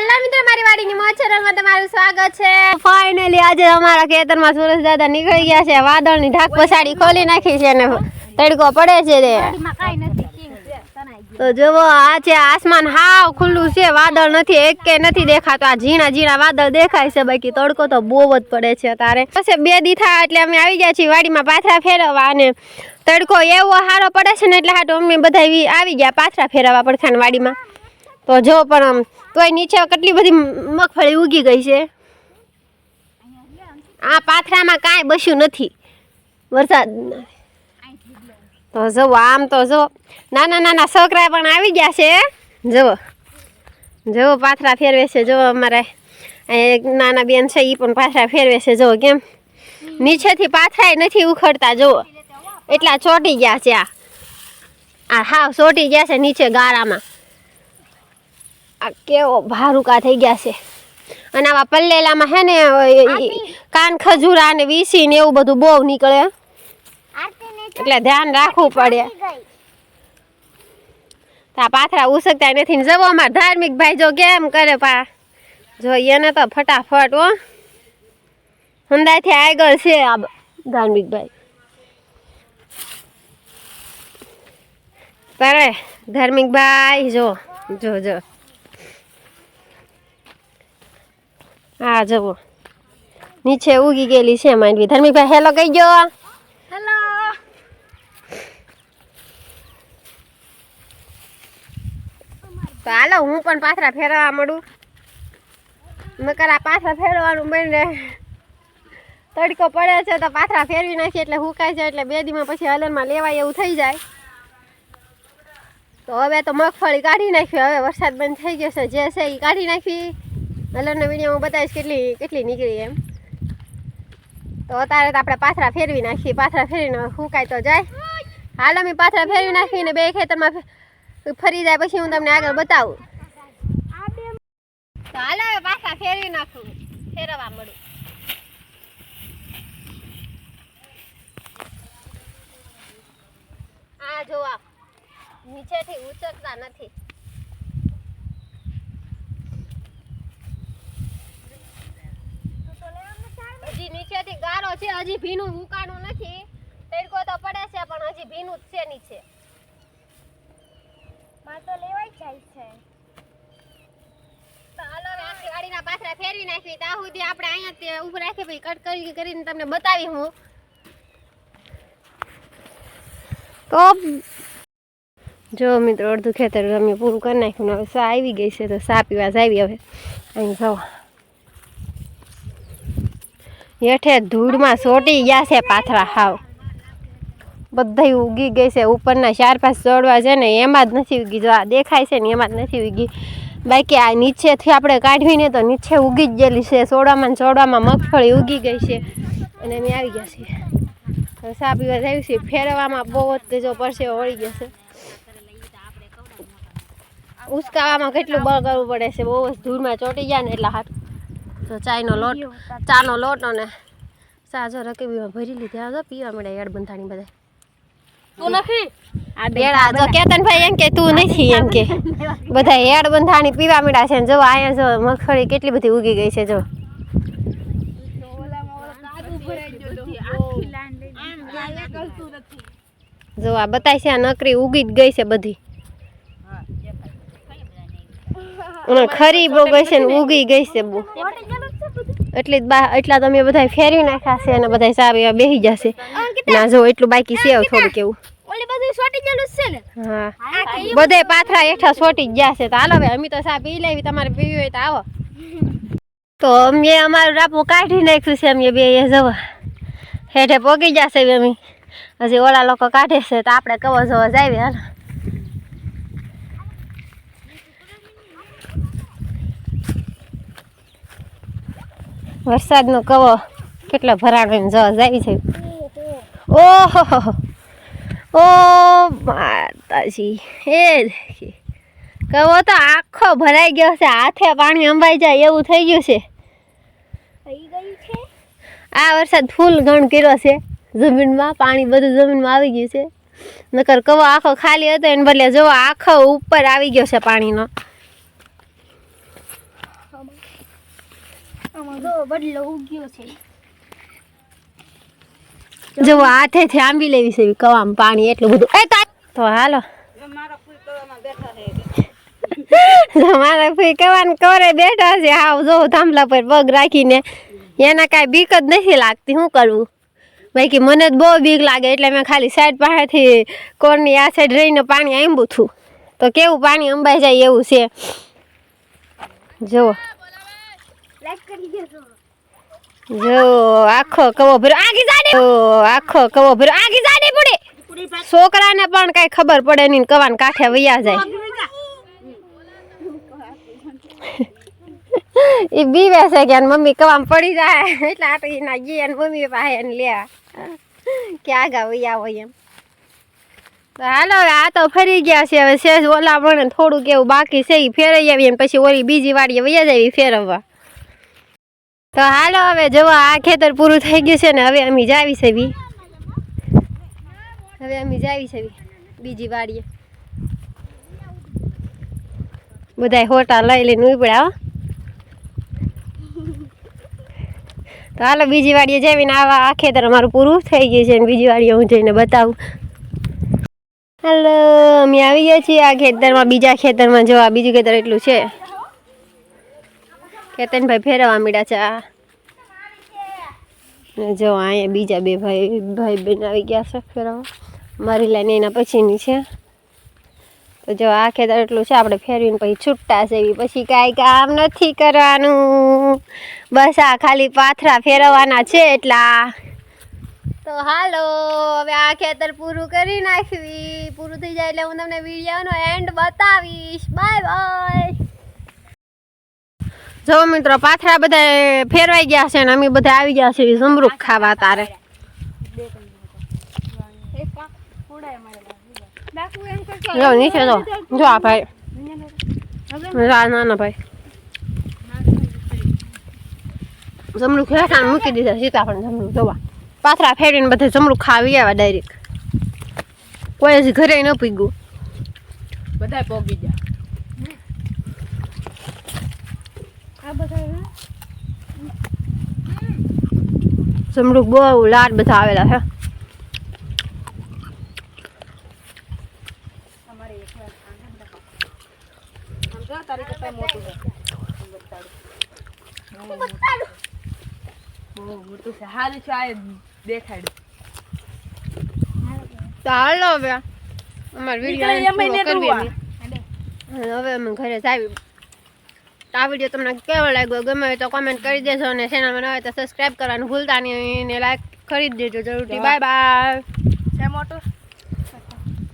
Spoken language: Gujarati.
હેલો મિત્રો મારી વાડીની મોચરલમાં તમારું સ્વાગત છે. ફાઇનલી આજે અમારા ખેતરમાં સુરેશ દાદા નીકળી ગયા છે. વાદળની ઢાક પછાડી ખોલી નાખી છે અને તડકો પડે છે તે. તો જુઓ આ છે આસમાન હાવ ખુલ્લું છે. વાદળ નથી એક કે નથી દેખાતો. આ ઝીણા ઝીણા વાદળ દેખાય છે. બાકી તડકો તો બહુ જ પડે છે તારે પછી બે દીથા એટલે અમે આવી ગયા છીએ વાડીમાં પાથરા ફેરવવા અને તડકો એવો સારો પડે છે ને એટલે હાટો અમે બધા આવી ગયા પાથરા ફેરવવા પડખાન વાડીમાં. તો જો, પણ આમ, તોય નીચે કેટલી બધી મગફળી ઉગી ગઈ છે. આ પાથરામાં કાંઈ બસ્યું નથી. વરસાદ તો જુઓ આમ તો જો, નાના નાના છોકરા પણ આવી ગયા છે. જુઓ જુઓ પાથરા ફેરવે છે. જુઓ અમારે એક નાના બેન છે એ પણ પાથરા ફેરવે છે. જુઓ કેમ? નીચેથી પાથરાય નથી ઉખડતા જુઓ એટલા ચોટી ગયા છે આ. આ હાવ ચોટી ગયા છે નીચે ગારામાં આ કેવો ભારુકા થઈ ગયા છે. અને આવા પલ્લેલામાં હે ને કાન ખજૂરા ને વીસી ને એવું બધું બહુ નીકળે. એટલે ધ્યાન રાખવું પડે. તો આ પાથરા ઉસકતા નથી ને જવો અમાર ધાર્મિક ભાઈ જો કેમ કરે પા. જોઈએ ને તો ફટાફટ હો. હંદાથી આગળ છે આ ધાર્મિક ભાઈ. તારે ધાર્મિક ભાઈ જો જો જો. હા જવો નીચે ઉગી ગયેલી છે માંડવી. ધર્મીભાઈ હેલો કહી ગયો હેલો. તો હાલો, હું પણ પાથરા ફેરવા મળું નકર આ પાથરા ફેરવાનું બને તડકો પડે છે તો પાથરા ફેરવી નાખીએ એટલે હુકાય છે એટલે બે દીમાં પછી હલનમાં લેવાય એવું થઈ જાય. તો હવે તો મગફળી કાઢી નાખી, હવે વરસાદ બંધ થઈ ગયો છે. જે છે એ કાઢી નાખી. હલનનો વિડીયોમાં બતાવીશ કેટલી કેટલી નીકળી એમ. તો અત્યારે તો આપણે પાથરા ફેરવી નાખીએ. પાથરા ફેરવીને હુકાય તો જાય. હાલ, અમે પાથરા ફેરવી નાખીને બે ખેતરમાં ફરી જાય, પછી હું તમને આગળ બતાવું. તો હાલ, હવે પાછા ફેરવી નાખું. ફેરવા મળું. આ જોવા નીચેથી ઉચકતા નથી હજી નીચેથી ગારો છે હજી ભીનું ઉકાણું નથી. તડકો તો પડે છે પણ હજી ભીનું જ છે નીચે. માં તો લેવાય જાય છે. હાલો આખી વાડીના પાથરા ફેરવી નાખવી ત્યાં સુધી આપણે અહીંયા ઊભું રાખી પછી કટકરી કરીને તમને બતાવી હું. તો જો મિત્રો અડધું ખેતર અમે પૂરું કરી નાખ્યું હવે સા આવી ગઈ છે તો સા પીવા જ આવી હવે. અહીં જો હેઠે ધૂળમાં સોટી ગયા છે પાથરા હાવ. બધાય ઉગી ગઈ છે. ઉપરના ચાર પાંચ ચોડવા છે ને એમાં જ નથી ઉગી. જો દેખાય છે ને એમાં જ નથી ઉગી. બાકી આ નીચેથી આપણે કાઢવીને તો નીચે ઉગી જ ગયેલી છે. સોડામાં સોડામાં મગફળી ઉગી ગઈ છે. અને અમે આવી ગયા છીએ. સા પીવા જાય છે? ફેરવામાં બહુ જ તેજો પડશે વળી ગયો છે. ઉસકાવામાં કેટલું બળ કરવું પડે છે? બહુ જ ધૂળમાં ચોટી ગયા ને એટલા હાથ તો ચાયનો લોટ ચાનો લોટ અને ચા જો રકેબીમાં ભરી લીધી. આવજો પીવા મળે યાર બંધાણી બધા તું નથી? આ બેડા જો કેતન ભાઈ એમ કે તું નથી એમ કે. બધા હેડ બંધાણી પીવા મળ્યા છે. ને જો અહીંયા જો મગફળી કેટલી બધી ઉગી ગઈ છે જો. જો આ બતાય છે આ નકરી ઉગી જ ગઈ છે બધી. ખરી બહુ ગઈ છે ને ઉગી ગઈ છે બહુ. એટલી જ બા એટલા તમે બધા ફેરવી નાખ્યા છે અને બધા સારું એવા બેસી જશે ના જો એટલું બાકી છે થોડુંક એવું. બધું પાથરા હેઠા સોટી જ ગયા છે. તો હાલો ભાઈ અમે તો સા પી લેવી તમારે પીવી હોય તો આવો. તો અમે અમારું રાપું કાઢી નાખ્યું છે અમે બે એ જવા. હેઠે પોગી જશે અમે. હજી ઓલા લોકો કાઢે છે તો આપણે કવો જવા જાય હાલ. વરસાદનો કવો કેટલો ભરાણો એમ જવા જાય છે. ઓહો ઓ માતાજી એ. કવો તો આખો ભરાઈ ગયો છે હાથે પાણી અંબાઈ જાય એવું થઈ ગયું છે. થઈ ગયું છે? આ વરસાદ ફૂલ ગણ કર્યો છે જમીનમાં પાણી બધું જમીનમાં આવી ગયું છે. નકર કવો આખો ખાલી હતો એને બદલે જોવો આખો ઉપર આવી ગયો છે પાણીનો. આમાં જો બદલો ઉગ્યો છે. જો હાથેથી આંબી લેવી છે કવામાં પાણી એટલું બધું. એ તા તો હાલો. મારા ફઈ કવાન કરે બેઠા છે હાવ જો થાંભલા પર પગ રાખીને. એના કાંઈ બીક જ નથી લાગતી શું કરવું બાકી મને જ બહુ બીક લાગે એટલે મેં ખાલી સાઈડ પાસેથી કોરની આ સાઈડ રહીને પાણી આંબું છું તો કેવું પાણી અંબાઈ જાય એવું છે? જુઓ. જો આખો કવો આગી જાડે આખો કવો ભર્યો. આગી જાડે પડે. છોકરાને પણ કઈ ખબર પડે નહીં કવાન કાંઠે વૈયા જાય. એ બીવે છે કે મમ્મી કવામ પડી જાય. એટલે આ તો એના ગઈ અને મમ્મી પાસે એને લે કે આગા વૈયા હોય એમ. તો હાલો હવે આ તો ફરી ગયા છે. હવે શેષ ઓલા પણ થોડુંક એવું બાકી છે. એ ફેરાઈ આવીએ ને પછી ઓલી બીજી વાડીએ વૈયા જાય ફેરવવા. તો હાલો હવે જુઓ આ ખેતર પૂરું થઈ ગયું છે ને હવે અમે જાવી છે બી. હવે અમે જાવી છે બીજી વાડીએ. બધાય હોટા લઈ લઈને ઉપડ્યા તો હાલો બીજી વાડીએ જઈને આવા આ ખેતર અમારું પૂરું થઈ ગયું છે ને બીજી વાડીએ હું જઈને બતાવું. હાલો, અમે આવી ગયા છીએ આ ખેતરમાં, બીજા ખેતરમાં. જો બીજું ખેતર એટલું છે. કેતનભાઈ ફેરવા મીડા છે આ. જો, અહીંયા બીજા બે ભાઈ ભાઈ બેન આવી ગયા છે ફેરવા મારી લાઈન એના પછીની છે. તો જો, આ ખેતર એટલું છે, આપણે ફેરવીને પછી છૂટતા છે, એવી પછી કાંઈ કામ નથી કરવાનું. બસ આ ખાલી પાથરા ફેરવવાના છે એટલા. તો હાલો, હવે આ ખેતર પૂરું કરી નાખવી. પૂરું થઈ જાય એટલે હું તમને વિડીયોનો એન્ડ બતાવીશ. બાય બાય જો મિત્રો, પાથરા બધા ફેરવાઈ ગયા છે ને અમે બધા આવી ગયા છે જમરૂખ ખાવા તારે. નીચે જો. જો આ ભાઈ. નાના ભાઈ. જમરૂખ હેઠા મૂકી દીધા સીતાફળ જમરૂખ જોવા. પાથરા ફેરીને બધા જમરૂખ ખાવી આવ્યા ડાયરેક્ટ કોઈ ઘરે ન પીગું બધા પોગી ગયા. આ બહુ લાડ બધા આવેલા છે. જો હાલો હવે. અમારે વીડિયો હવે અમે ઘરે જાવી તો આ વીડિયો તમને કેવો લાગ્યો? ગમે હોય તો કોમેન્ટ કરી દેજો અને ચેનલમાં ન હોય તો સબસ્ક્રાઈબ કરવાનું ભૂલતા નહીં અને લાઈક ખરીદ દેજો જરૂરથી. Bye bye